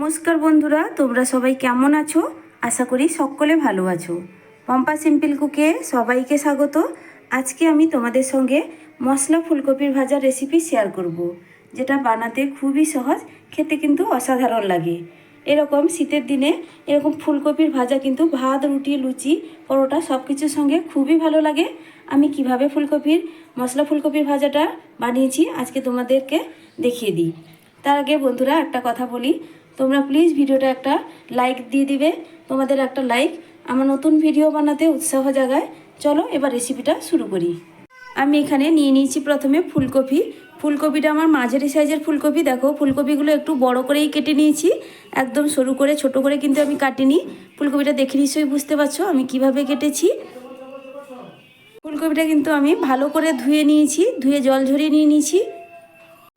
নমস্কার বন্ধুরা, তোমরা সবাই কেমন আছো? আশা করি সকলে ভালো আছো। পম্পা সিম্পল কুকে সবাইকে স্বাগত। আজকে আমি তোমাদের সঙ্গে মশলা ফুলকপির ভাজার রেসিপি শেয়ার করব। যেটা বানাতে খুবই সহজ, খেতে কিন্তু অসাধারণ লাগে। এরকম শীতের দিনে এরকম ফুলকপির ভাজা কিন্তু ভাত, রুটি, লুচি, পরোটা সব কিছুর সঙ্গে খুবই ভালো লাগে। আমি কীভাবে ফুলকপির, মশলা ফুলকপির ভাজাটা বানিয়েছি, আজকে তোমাদেরকে দেখিয়ে দিই। তার আগে বন্ধুরা একটা কথা বলি। তোমরা প্লিজ ভিডিওটা একটা লাইক দিয়ে দিবে। তোমাদের একটা লাইক আমার নতুন ভিডিও বানাতে উৎসাহ জাগায়। চলো এবার রেসিপিটা শুরু করি। আমি এখানে নিয়ে নিয়েছি প্রথমে ফুলকপি। ফুলকপিটা আমার মাঝারি সাইজের ফুলকপি। দেখো, ফুলকপিগুলো একটু বড় করেই কেটে নিয়েছি। একদম সরু করে, ছোট করে কিন্তু আমি কাটিনি। ফুলকপিটা দেখে নিশ্চয়ই বুঝতে পারছ আমি কীভাবে কেটেছি। ফুলকপিটা কিন্তু আমি ভালো করে ধুয়ে নিয়েছি। ধুয়ে জল ঝরিয়ে নিয়ে নিয়েছি।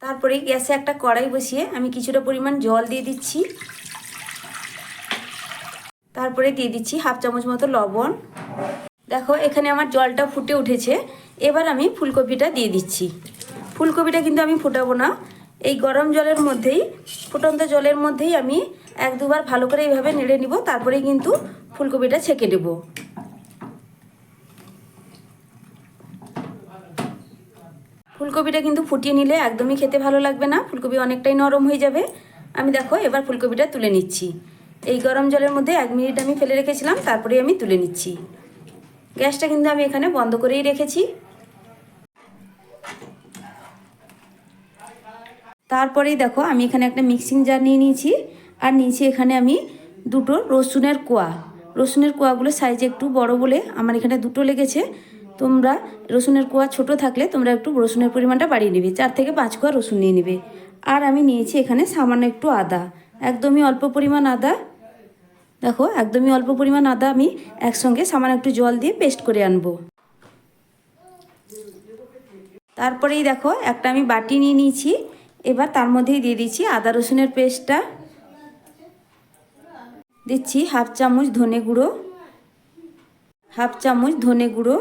তারপরে গ্যাসে একটা কড়াই বসিয়ে আমি কিছুটা পরিমাণ জল দিয়ে দিচ্ছি। তারপরে দিয়ে দিচ্ছি হাফ চামচ মতো লবণ। দেখো, এখানে আমার জলটা ফুটে উঠেছে। এবার আমি ফুলকপিটা দিয়ে দিচ্ছি। ফুলকপিটা কিন্তু আমি ফুটাবো না। এই গরম জলের মধ্যেই, ফুটন্ত জলের মধ্যেই আমি এক দুবার ভালো করে এইভাবে নেড়ে নিব তারপরে কিন্তু ফুলকপিটা ছেঁকে নেব। ফুলকপিটা কিন্তু ফুটিয়ে নিলে একদমই খেতে ভালো লাগবে না। ফুলকপি অনেকটাই নরম হয়ে যাবে। আমি দেখো, এবার ফুলকপিটা তুলে নিচ্ছি। এই গরম জলের মধ্যে এক মিনিট আমি ফেলে রেখেছিলাম, তারপরে আমি তুলে নিচ্ছি। গ্যাসটা কিন্তু আমি এখানে বন্ধ করেই রেখেছি। তারপরেই দেখো, আমি এখানে একটা মিক্সিং জার নিয়ে নিয়েছি। আর নিয়েছি এখানে আমি দুটো রসুনের কোয়া। রসুনের কোয়াগুলো সাইজে একটু বড় বলে আমার এখানে দুটো লেগেছে। তোমরা রসুনের কোয়া ছোট থাকলে তোমরা একটু রসুনের পরিমাণটা বাড়িয়ে নেবে, চার থেকে পাঁচ কোয়া রসুন নিয়ে নেবে। আর আমি নিয়েছি এখানে সামান্য একটু আদা, একদমই অল্প পরিমাণ আদা। দেখো, একদমই অল্প পরিমাণ আদা আমি একসঙ্গে সামান্য একটু জল দিয়ে পেস্ট করে আনব। তারপরেই দেখো, একটা আমি বাটি নিয়ে নিয়েছি, এবার তার মধ্যেই দিয়ে দিচ্ছি আদা রসুনের পেস্টটা। দিচ্ছি হাফ চামচ ধনে গুঁড়ো, হাফ চামচ ধনে গুঁড়ো।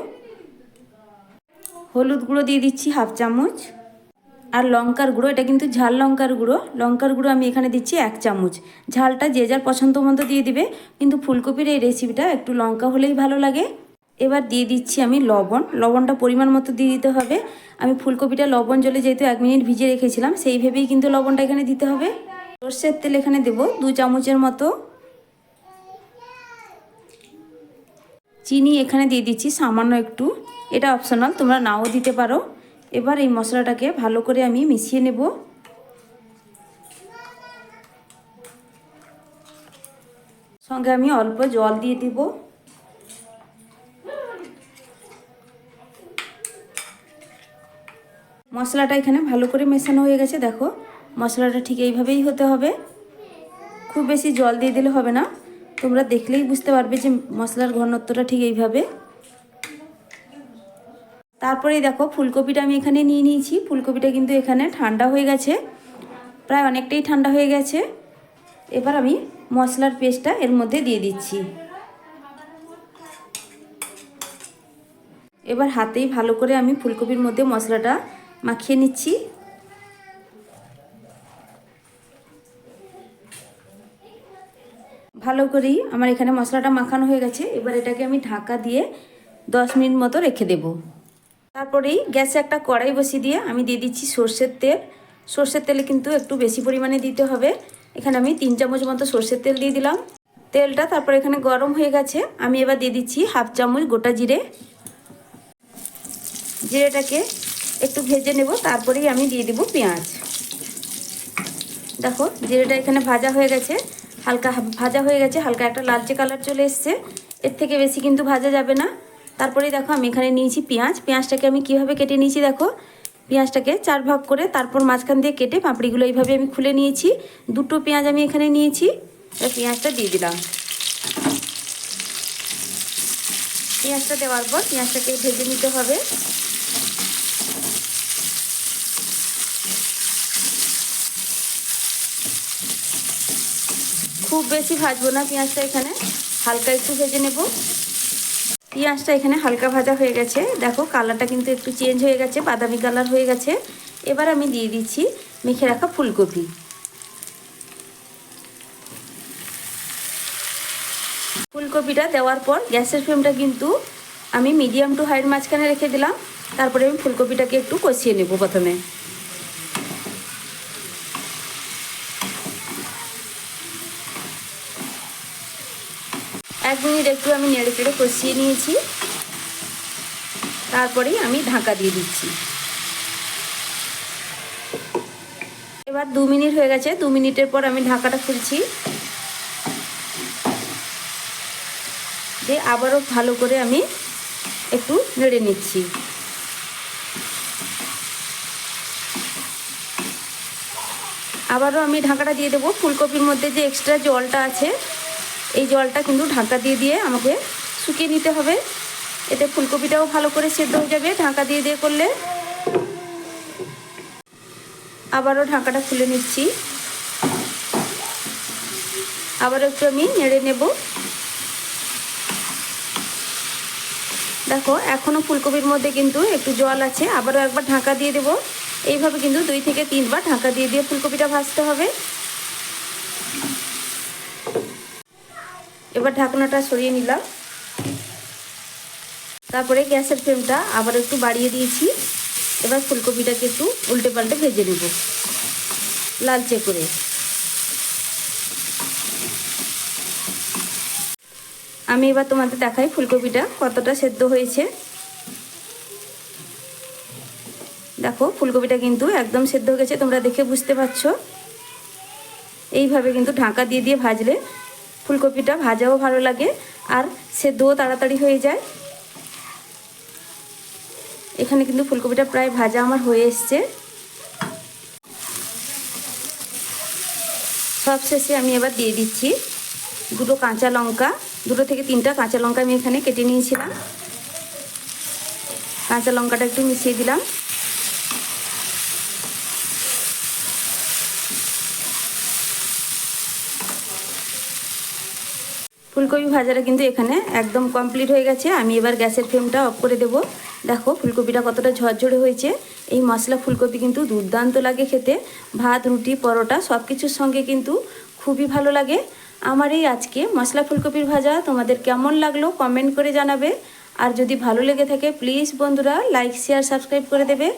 হলুদ গুঁড়ো দিয়ে দিচ্ছি হাফ চামচ। আর লঙ্কার গুঁড়ো, এটা কিন্তু ঝাল লঙ্কার গুঁড়ো। লঙ্কার গুঁড়ো আমি এখানে দিচ্ছি এক চামচ। ঝালটা যে যার পছন্দ মতো দিয়ে দিবে, কিন্তু ফুলকপির এই রেসিপিটা একটু লঙ্কা হলেই ভালো লাগে। এবার দিয়ে দিচ্ছি আমি লবণ। লবণটা পরিমাণ মতো দিয়ে দিতে হবে। আমি ফুলকপিটা লবণ জলে যেহেতু এক মিনিট ভিজে রেখেছিলাম, সেই ভেবেই কিন্তু লবণটা এখানে দিতে হবে। সর্ষের তেল এখানে দেব দু চামচের মতো। চিনি এখানে দিয়ে দিচ্ছি সামান্য একটু। এটা অপশনাল তোমরা নাও দিতে পারো। এবার এই মশলাটাকে ভালো করে আমি মিশিয়ে নেব। সঙ্গে আমি অল্প জল দিয়ে দিব। মশলাটা এখানে ভালো করে মেশানো হয়ে গেছে, দেখো। মশলাটা ঠিক এইভাবেই হতে হবে। খুব বেশি জল দিয়ে দিলে হবে না। তোমরা দেখলেই বুঝতে পারবে যে মশলার ঘনত্বটা ঠিক এইভাবে। তারপরেই দেখো, ফুলকপিটা আমি এখানে নিয়ে নিয়েছি। ফুলকপিটা কিন্তু এখানে ঠান্ডা হয়ে গেছে। প্রায় অনেকটাই ঠান্ডা হয়ে গেছে। এবার আমি মশলার পেস্টটা এর মধ্যে দিয়ে দিচ্ছি। এবার হাতেই ভালো করে আমি ফুলকপির মধ্যে মশলাটা মাখিয়ে নিচ্ছি। ভালো করেই আমার এখানে মশলাটা মাখানো হয়ে গেছে। এবার এটাকে আমি ঢাকা দিয়ে দশ মিনিট মতো রেখে দেব। তারপরেই গ্যাসে একটা কড়াই বসিয়ে দিয়ে আমি দিয়ে দিচ্ছি সর্ষের তেল। সর্ষের তেলে কিন্তু একটু বেশি পরিমাণে দিতে হবে। এখানে আমি তিন চামচ মতো সর্ষের তেল দিয়ে দিলাম। তেলটা তারপর এখানে গরম হয়ে গেছে। আমি এবার দিয়ে দিচ্ছি হাফ চামচ গোটা জিরে। জিরেটাকে একটু ভেজে নেব, তারপরেই আমি দিয়ে দিব পেঁয়াজ। দেখো, জিরেটা এখানে ভাজা হয়ে গেছে। হালকা ভাজা হয়ে গেছে, হালকা একটা লালচে কালার চলে এসছে। এর থেকে বেশি কিন্তু ভাজা যাবে না। তারপরে দেখো আমি এখানে নিয়েছি পেঁয়াজ। পেঁয়াজটাকে আমি কীভাবে কেটে নিয়েছি দেখো? পেঁয়াজটাকে চার ভাগ করে তারপর মাঝখান দিয়ে কেটে পাঁপড়িগুলো এইভাবে আমি খুলে নিয়েছি। দুটো পেঁয়াজ আমি এখানে নিয়েছি। পেঁয়াজটা দিয়ে দিলাম। পেঁয়াজটা দেওয়ার পর পেঁয়াজটাকে ভেজে নিতে হবে। খুব বেশি ভাজবো না পেঁয়াজটা এখানে। হালকা একটু ভেজে নেব। পেঁয়াজটা এখানে হালকা ভাজা হয়ে গেছে। দেখো, কালারটা কিন্তু একটু চেঞ্জ হয়ে গেছে, বাদামি কালার হয়ে গেছে। এবার আমি দিয়ে দিচ্ছি, মেখে রাখা ফুলকপি। ফুলকপিটা দেওয়ার পর গ্যাসের ফ্লেমটা কিন্তু আমি মিডিয়াম টু হাইয়ের মাঝখানে রেখে দিলাম। তারপরে আমি ফুলকপিটাকে একটু কষিয়ে নেব প্রথমে। মিনিট একটু আমি নেড়ে চেড়ে কষিয়ে নিয়েছি। তারপরেই আমি ঢাকা দিয়ে দিচ্ছি। এবার দু মিনিট হয়ে গেছে, দু মিনিটের পর আমি ঢাকাটা খুলছি। দিয়ে আবারও ভালো করে আমি একটু নেড়ে নিচ্ছি। আবারও আমি ঢাকাটা দিয়ে দেবো। ফুলকপির মধ্যে যে এক্সট্রা জলটা আছে এই জলটা কিন্তু ঢাকা দিয়ে দিয়ে আমাকে শুকিয়ে নিতে হবে। এতে ফুলকপিটাও ভালো করে সেদ্ধ হয়ে যাবে, ঢাকা দিয়ে দিয়ে করলে। আবারও ঢাকাটা খুলে নিচ্ছি। আবারও একটু আমি নেড়ে নেব। দেখো এখনও ফুলকপির মধ্যে কিন্তু একটু জল আছে। আবারও একবার ঢাকা দিয়ে দেব। এইভাবে কিন্তু দুই থেকে তিনবার ঢাকা দিয়ে দিয়ে ফুলকপিটা ভাজতে হবে। এবার ঢাকনাটা সরিয়ে নিলাম। তারপরে গ্যাসের ফ্লেমটা আবার একটু বাড়িয়ে দিয়েছি। এবার ফুলকপিটাকে একটু উল্টে পাল্টে ভেজে নেব, লালচে করে। আমি এবার তোমাদের দেখাই ফুলকপিটা কতটা সেদ্ধ হয়েছে। দেখো, ফুলকপিটা কিন্তু একদম সেদ্ধ হয়ে গেছে, তোমরা দেখে বুঝতে পারছ। এইভাবে কিন্তু ঢাকা দিয়ে দিয়ে ভাজলে ফুলকপিটা ভাজাও ভালো লাগে আর সেদ্ধও তাড়াতাড়ি হয়ে যায়। এখানে কিন্তু ফুলকপিটা প্রায় ভাজা আমার হয়ে এসছে। সব শেষে আমি এবার দিয়ে দিচ্ছি দুটো কাঁচা লঙ্কা, দুটো থেকে তিনটা কাঁচা লঙ্কা আমি এখানে কেটে নিয়েছিলাম। কাঁচা লঙ্কাটা একটু মিশিয়ে দিলাম। ফুলকপি ভাজাটা কিন্তু এখানে একদম কমপ্লিট হয়ে গেছে। আমি এবার গ্যাসের ফ্লেমটা অফ করে দেব। দেখো, ফুলকপিটা কতটা ঝরঝরে হয়েছে। এই মশলা ফুলকপি কিন্তু দুর্দান্ত লাগে খেতে। ভাত, রুটি, পরোটা সব কিছুর সঙ্গে কিন্তু খুবই ভালো লাগে। আমার এই আজকে মশলা ফুলকপির ভাজা তোমাদের কেমন লাগল কমেন্ট করে জানাবে। আর যদি ভালো লেগে থাকে প্লিজ বন্ধুরা লাইক শেয়ার সাবস্ক্রাইব করে দেবে।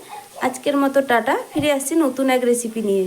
আজকের মতো টাটা, ফিরে আসছি নতুন এক রেসিপি নিয়ে।